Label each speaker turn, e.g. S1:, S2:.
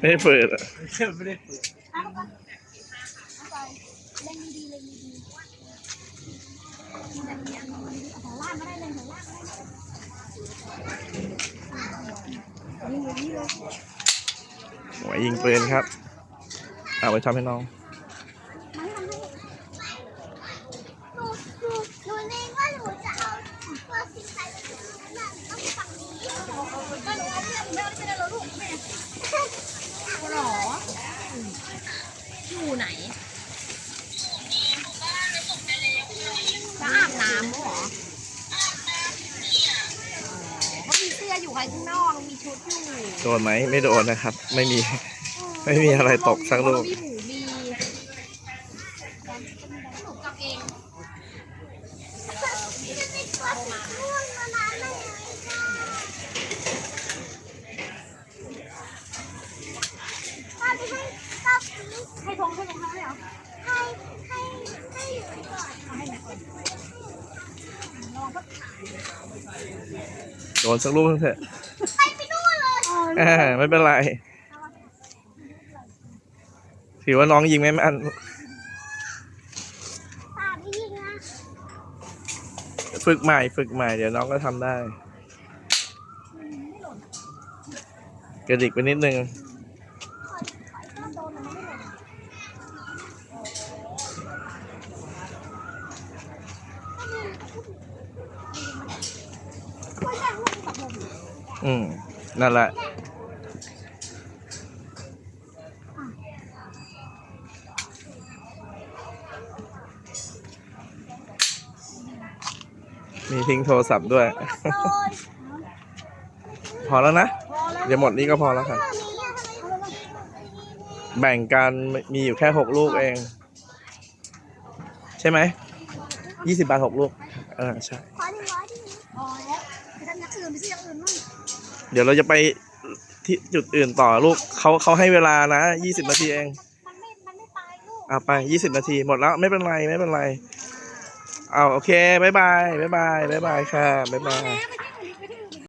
S1: ไม่เปิดอะ
S2: ไม่ได้
S3: เอาไปเอาไปเล่นดีๆเล่นดีๆแบบเนี้ยเองไหั
S1: วยิงปืนครับ เอาไปทำให้น้อง
S3: มันทำให้หนูหนูหนูเองว่าหนูจะเอาตัวสีใสแบบต้องฝั่งนี้ก็หนูเอาเพื่อนหนูไม่เอาไม่ได้แล้วลูกแม่
S4: หรออยู่ไหนจะอาบน้ำเหรอเขา มีเสื้ออยู่ข้างนอกมีชุดอยู่
S1: โดนไหมไม่โดนนะครับ ไม่มี ไม่มีอะไรตกสักลูก
S4: มีหมูมีหนูกลับเอง
S3: จะไม่ตัวสีม่วงมานานเลยป้าจะให้ป้าให้ทงให้ทงให้เหรอให้ให้ให้หนูก่อนให้หนูก่อนลองก็
S1: โดนสักลูกเถอะ
S3: ไปไปนู่นเลย
S1: อ่าไม่เป็นไร ถือว่าน้องยิงไม่แม่น
S3: ป่าไม่ยิงนะ
S1: ฝึกใหม่ฝึกใหม่เดี๋ยวน้องก็ทำได้ กระดิกไปนิดนึง
S3: มันโดนมันไม่หล่นไม่ได้ลูกกับผม
S1: อืม นั่นแหละ มีทิ้งโทรศัพท์ด้วย
S3: โดน
S1: พอแล้วนะ
S3: พอแล้ว
S1: เดี๋ยวหมดนี้ก็พอแล้วค่ะ
S3: ทำไมอะทำไมเอาแล้ว
S1: แบ่งกันมีอยู่แค่หกลูกเอง ใช่ไหม ยี่สิบบาทหกลูกเออใช่
S3: ขอหนึ่งร้อยที่นี้พอแล้วไปทำอย่างอื่นไปซื้ออย่างอื่นมั่ง
S1: เดี๋ยวเราจะไปที่จุดอื่นต่อลูกเขาเขาให้เวลานะยี่สิบนาทีเอง
S3: มันไม่ มันไม่ตายลูก
S1: เอาไปยี่สิบนาทีหมดแล้วไม่เป็นไรไม่เป็นไรเอาโอเคบายบายบายบายบายบายค่ะบายบาย
S3: แล้วไป